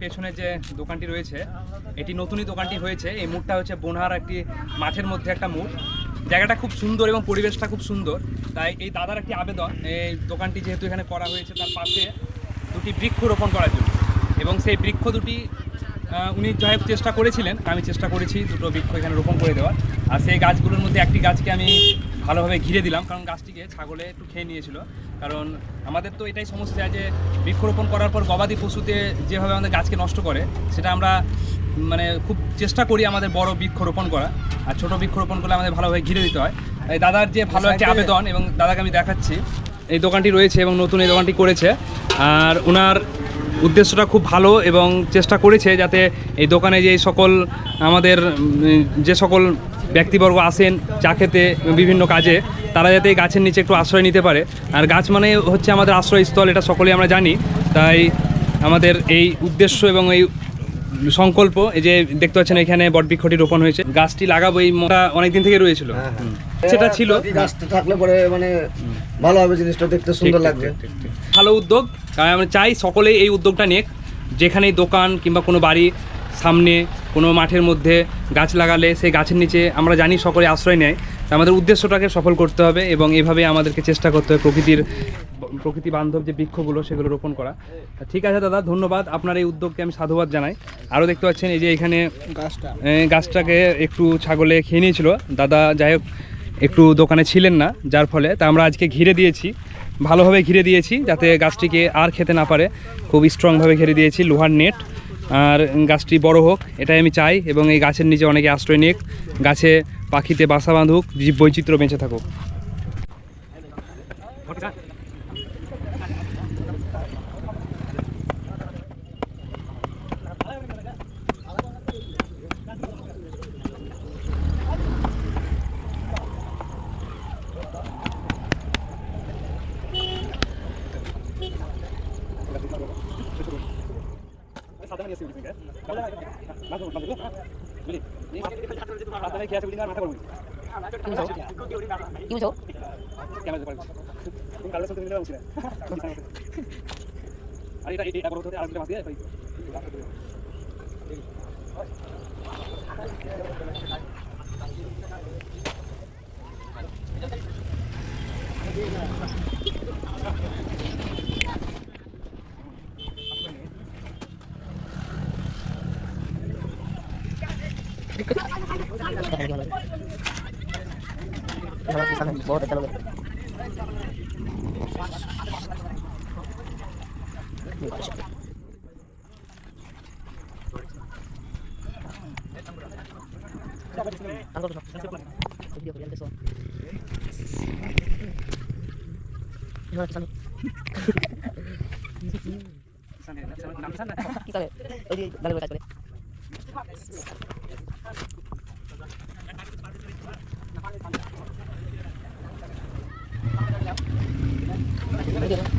পেছনে যে দোকানটি রয়েছে, এটি নতুনই দোকানটি হয়েছে। এই মুড়টা হচ্ছে বনহার একটি মাঠের মধ্যে একটা মুড় জায়গাটা খুব সুন্দর এবং পরিবেশটা খুব সুন্দর। তাই এই দাদার একটি আবেদন, এই দোকানটি যেহেতু এখানে করা হয়েছে, তার পাশে দুটি বৃক্ষ রোপণ করার জন্য। এবং সেই বৃক্ষ দুটি উনি যাই চেষ্টা করেছিলেন, আমি চেষ্টা করেছি দুটো বৃক্ষ এখানে রোপণ করে দেওয়ার। আর সেই গাছগুলোর মধ্যে একটি গাছকে আমি ভালোভাবে ঘিরে দিলাম কারণ গাছটিকে ছাগলে একটু খেয়ে নিয়েছিল। কারণ আমাদের তো এটাই সমস্যা যে বৃক্ষরোপণ করার পর গবাদি পশুতে যেভাবে আমাদের গাছকে নষ্ট করে সেটা আমরা মানে খুব চেষ্টা করি আমাদের বড় বৃক্ষরোপণ করা। আর ছোট বৃক্ষরোপণ করলে আমাদের ভালোভাবে ঘিরে দিতে হয়। তাই দাদার যে ভালো একটা আবেদন এবং দাদাকে আমি দেখাচ্ছি এই দোকানটি রয়েছে এবং নতুন এই দোকানটি করেছে। আর ওনার উদ্দেশ্যটা খুব ভালো এবং চেষ্টা করেছে যাতে এই দোকানে যে সকল আমাদের যে সকল ব্যক্তিবর্গ আসেন চা খেতে বিভিন্ন কাজে তারা যাতে এই গাছের নিচে একটু আশ্রয় নিতে পারে। আর গাছ মানে হচ্ছে আমাদের আশ্রয়স্থল এটা সকলেই আমরা জানি। তাই আমাদের এই উদ্দেশ্য এবং এই সংকল্প এই যে দেখতে পাচ্ছেন এখানে বটবৃক্ষটি রোপণ হয়েছে। গাছটি লাগাবো এই মনটা অনেকদিন থেকে রয়েছিল। হ্যাঁ, হ্যাঁ। সেটা ছিল। গাছটা থাকলে পরে মানে ভালো হবে জিনিসটা দেখতে সুন্দর লাগবে। ভালো উদ্যোগ। তাই আমরা চাই সকলেই এই উদ্যোগটা নিক। যেখানেই দোকান কিংবা কোনো বাড়ি সামনে কোনো মাঠের মধ্যে গাছ লাগালে সেই গাছের নিচে আমরা জানি সকলে আশ্রয় নেয়। তা আমাদের উদ্দেশ্যটাকে সফল করতে হবে এবং এভাবে আমাদেরকে চেষ্টা করতে হবে প্রকৃতির প্রকৃতি বান্ধব যে বৃক্ষগুলো সেগুলো রোপণ করা। ঠিক আছে দাদা ধন্যবাদ। আপনার এই উদ্যোগকে আমি সাধুবাদ জানাই। আরও দেখতে পাচ্ছেন এই যে এখানে গাছটা। গাছটাকে একটু ছাগলে খেয়ে নিয়েছিল। দাদা যাই হোক একটু দোকানে ছিলেন না যার ফলে তা আমরা আজকে ঘিরে দিয়েছি। ভালোভাবে ঘিরে দিয়েছি যাতে গাছটিকে আর খেতে না পারে। খুব স্ট্রংভাবে ঘিরে দিয়েছি লোহার নেট। আর গাছটি বড় হোক, এটাই আমি চাই এবং এই গাছের নিচে অনেকে আশ্রয় নিক। গাছে পাখিতে বাসা বাঁধুক জীব বৈচিত্র্য বেঁচে থাকুক। साधारण ऐसी बिल्डिंग है। मैं तो मतलब बिल्ली नहीं साधारण क्या बिल्डिंग है माथा पर क्यों जाओ? क्या मैं तुम कल से तुम मिला उसने अरे ये ये अगर होते आराम से मार दिया भाई। kita sale, sale. Sale. Oye, dale. Thank you.